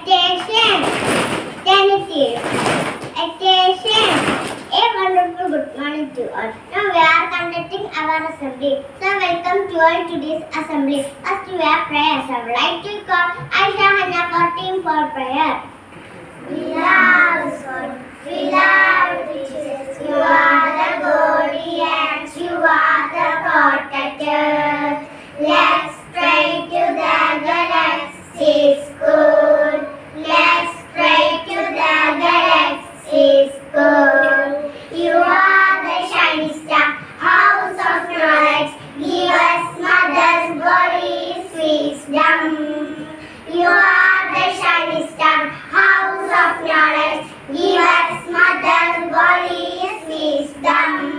Attention! Genitive. Attention! A wonderful good morning to all. Now we are conducting our assembly. So welcome to all to this assembly. First we have prayers. I would like to call Aisha Hannah for team for prayer. We love God. We love Jesus. You are wisdom. You are the shining star, house of knowledge. Give us mother's glories, wisdom.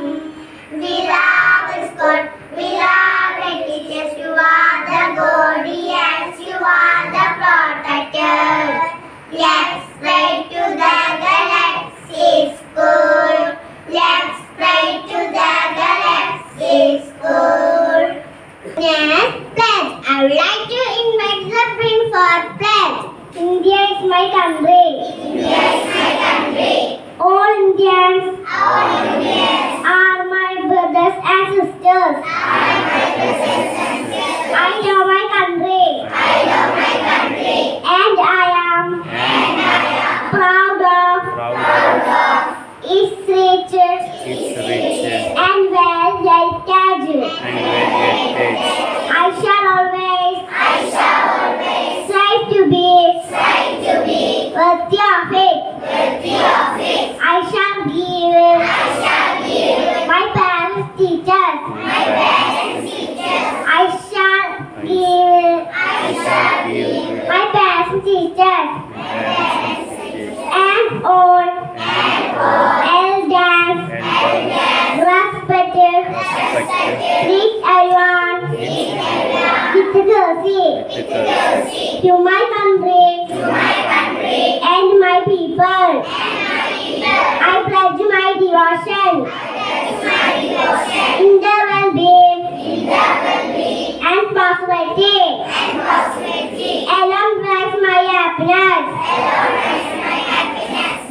Happiness.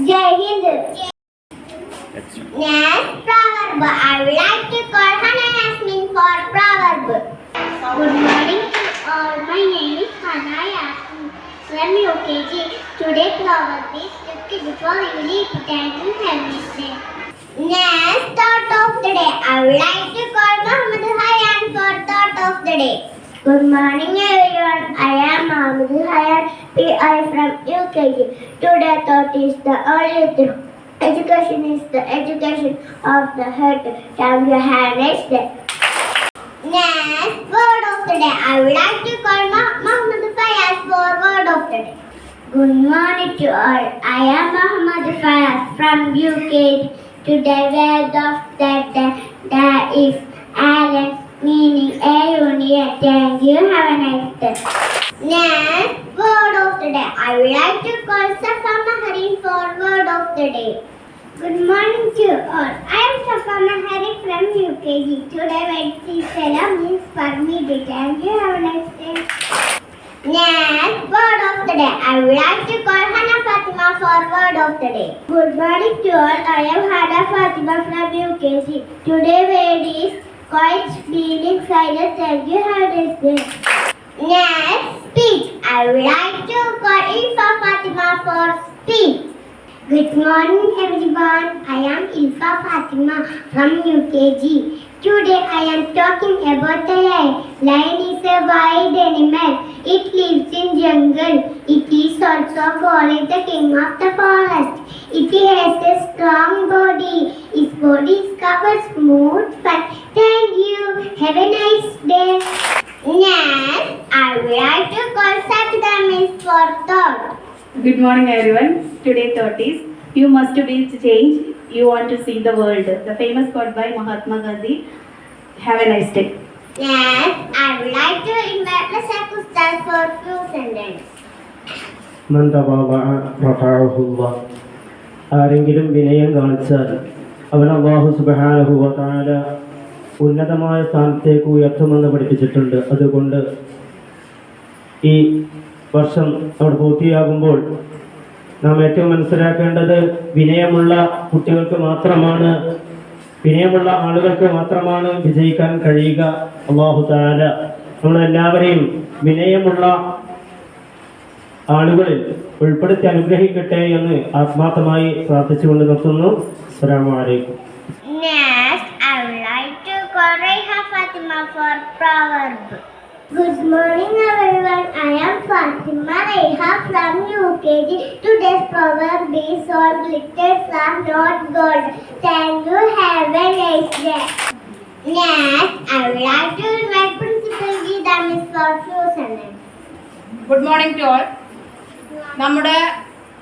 Jai Hind. Next proverb. I would like to call Hannah Yasmin for proverb. Good morning to all. My name is Hannah Yasmin from UKG. Today proverb is look before you leap and you have this. Next thought of the day. I would like to call Muhammad Hayan for thought of the day. Good morning everyone. I am Muhammad Hayan, PI from UKG. Today thought is the only truth. Education is the education of the heart. Can you have next word of the day. I would like to call Ma- Muhammad Fayaz for word of the day. Good morning to all. I am Muhammad Fayaz from UK. Today word of the day that is Alan meaning a union. Thank you. Have a nice day. Next word of the day. I would like to call Safa Maharin for word of the day. Good morning to all. I am Safa Mahari from UKG. Today Wednesday Salam means for me to thank you. Have a nice day. Next word of the day. I would like to call Hana Fatima for word of the day. Good morning to all. I am Hana Fatima from UKG. Today word is quiet feeling silent. Thank you. Have a nice day. I would like to call Ilfa Fatima for speech. Good morning everyone. I am Ilfa Fatima from UKG. Today I am talking about the lion. Lion is a wild animal. It lives in jungle. It is also called the king of the forest. It has a strong body. Its body is covered smooth fat. Thank you. Have a nice day. Next, I would like to Good morning, everyone. Today thought is you must be change. You want to see the world. The famous quote by Mahatma Gandhi. Have a nice day. Next, I would like to invite Mr. Kustal for few sentences. തവാളഅ റഫഅഹുല്ലാ. ആരെങ്കിലും വിനയം കാണിച്ചാൽ അവൻ അള്ളാഹു സുബ്ഹാനഹു വ തആല ഉന്നതമായ സ്ഥാനത്തേക്ക് ഉയർത്തുമെന്ന് പഠിപ്പിച്ചിട്ടുണ്ട് അതുകൊണ്ട് ഈ വർഷം അവിടെ പൂർത്തിയാകുമ്പോൾ നാം ഏറ്റവും മനസ്സിലാക്കേണ്ടത് വിനയമുള്ള കുട്ടികൾക്ക് മാത്രമാണ് വിനയമുള്ള ആളുകൾക്ക് മാത്രമാണ് വിജയിക്കാൻ കഴിയുക അള്ളാഹു താല നമ്മളെല്ലാവരെയും വിനയമുള്ള ആളുകളിൽ ഉൾപ്പെടുത്തി അനുഗ്രഹിക്കട്ടെ എന്ന് ആത്മാർത്ഥമായി പ്രാർത്ഥിച്ചുകൊണ്ട് നിർത്തുന്നു അസ്സലാമു അലൈക്കും Next, I would like to call Reha Fatima for proverb. Good morning everyone. Reha from UKG. Today's proverb is all glitters are not gold. Thank you. Have a nice day. Next, I would like to invite Principal Geeta Miss for few sentences. Good morning to all നമ്മുടെ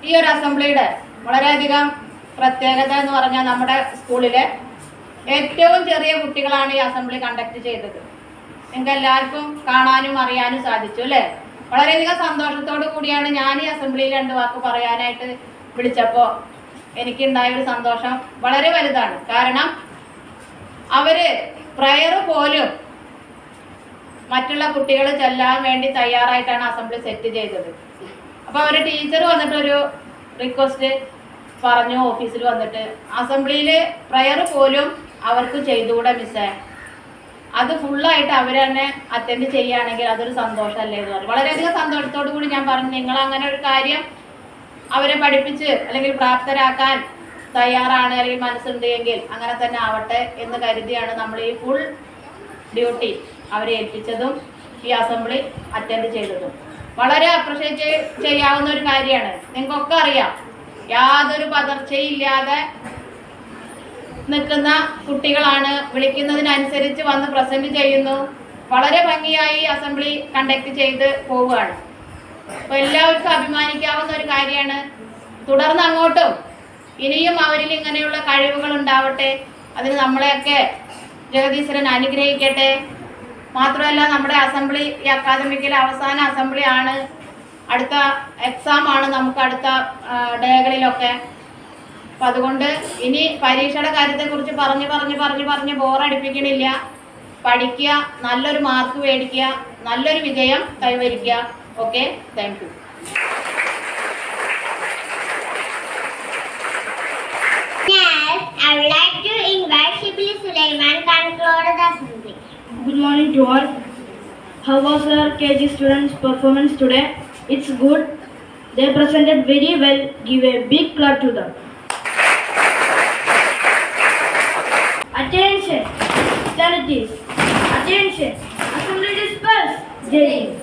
ഈ ഒരു അസംബ്ലിയുടെ വളരെയധികം പ്രത്യേകത എന്ന് പറഞ്ഞാൽ നമ്മുടെ സ്കൂളിലെ ഏറ്റവും ചെറിയ കുട്ടികളാണ് ഈ അസംബ്ലി കണ്ടക്ട് ചെയ്തത് നിങ്ങൾക്ക് എല്ലാവർക്കും കാണാനും അറിയാനും സാധിച്ചു അല്ലേ വളരെയധികം സന്തോഷത്തോടു കൂടിയാണ് ഞാൻ ഈ അസംബ്ലിയിൽ രണ്ട് വാക്ക് പറയാനായിട്ട് വിളിച്ചപ്പോൾ എനിക്കുണ്ടായ ഒരു സന്തോഷം വളരെ വലുതാണ്. കാരണം അവർ പ്രയർ പോലും മറ്റുള്ള കുട്ടികൾ ചെല്ലാൻ വേണ്ടി തയ്യാറായിട്ടാണ് അസംബ്ലി സെറ്റ് ചെയ്തത്. അപ്പോൾ അവരുടെ ടീച്ചർ വന്നിട്ടൊരു റിക്വസ്റ്റ് പറഞ്ഞു ഓഫീസിൽ വന്നിട്ട് അസംബ്ലിയിൽ പ്രയർ പോലും അവർക്ക് ചെയ്തുകൂടെ മിസ്സേ അത് ഫുള്ളായിട്ട് അവർ തന്നെ അറ്റൻഡ് ചെയ്യുകയാണെങ്കിൽ അതൊരു സന്തോഷമല്ലേ എന്ന് പറഞ്ഞു. വളരെയധികം സന്തോഷത്തോടു കൂടി ഞാൻ പറഞ്ഞു നിങ്ങൾ അങ്ങനെ ഒരു കാര്യം അവരെ പഠിപ്പിച്ച് അല്ലെങ്കിൽ പ്രാപ്തരാക്കാൻ തയ്യാറാണ് അല്ലെങ്കിൽ മനസ്സുണ്ട് എങ്കിൽ അങ്ങനെ തന്നെ ആവട്ടെ എന്ന് കരുതിയാണ് നമ്മൾ ഈ ഫുൾ ഡ്യൂട്ടി അവരെ ഏൽപ്പിച്ചതും ഈ അസംബ്ലി അറ്റൻഡ് ചെയ്തതും. വളരെ അപ്രിഷ്യേറ്റ് ചെയ്യാവുന്ന ഒരു കാര്യമാണ്. നിങ്ങൾക്കൊക്കെ അറിയാം യാതൊരു പതർച്ചയില്ലാതെ നിൽക്കുന്ന കുട്ടികളാണ് വിളിക്കുന്നതിനനുസരിച്ച് വന്ന് പ്രസന്റ് ചെയ്യുന്നു. വളരെ ഭംഗിയായി അസംബ്ലി കണ്ടക്ട് ചെയ്ത് പോവുകയാണ്. അപ്പോൾ എല്ലാവർക്കും അഭിമാനിക്കാവുന്ന ഒരു കാര്യമാണ്. തുടർന്ന് അങ്ങോട്ടും ഇനിയും അവരിൽ ഇങ്ങനെയുള്ള കഴിവുകൾ ഉണ്ടാവട്ടെ. അതിന് നമ്മളെയൊക്കെ ജഗദീശ്വരൻ അനുഗ്രഹിക്കട്ടെ. മാത്രമല്ല നമ്മുടെ അസംബ്ലി ഈ അക്കാദമിക്കിലെ അവസാന അസംബ്ലി ആണ്. അടുത്ത എക്സാം ആണ് നമുക്ക് അടുത്ത ഡേകളിലൊക്കെ അപ്പം അതുകൊണ്ട് ഇനി പരീക്ഷയുടെ കാര്യത്തെക്കുറിച്ച് പറഞ്ഞ് പറഞ്ഞ് പറഞ്ഞ് പറഞ്ഞ് ബോറടിപ്പിക്കണില്ല പഠിക്കുക നല്ലൊരു മാർക്ക് മേടിക്കുക നല്ലൊരു വിജയം കൈവരിക്കുക okay thank you I would like to invite Shibli Sulaiman conclude the assembly. Good morning to all. How was our KG students' performance today? It's good. They presented very well. Give a big clap to them. Attention! Senators! Attention! Assembly dispersed! Delhi!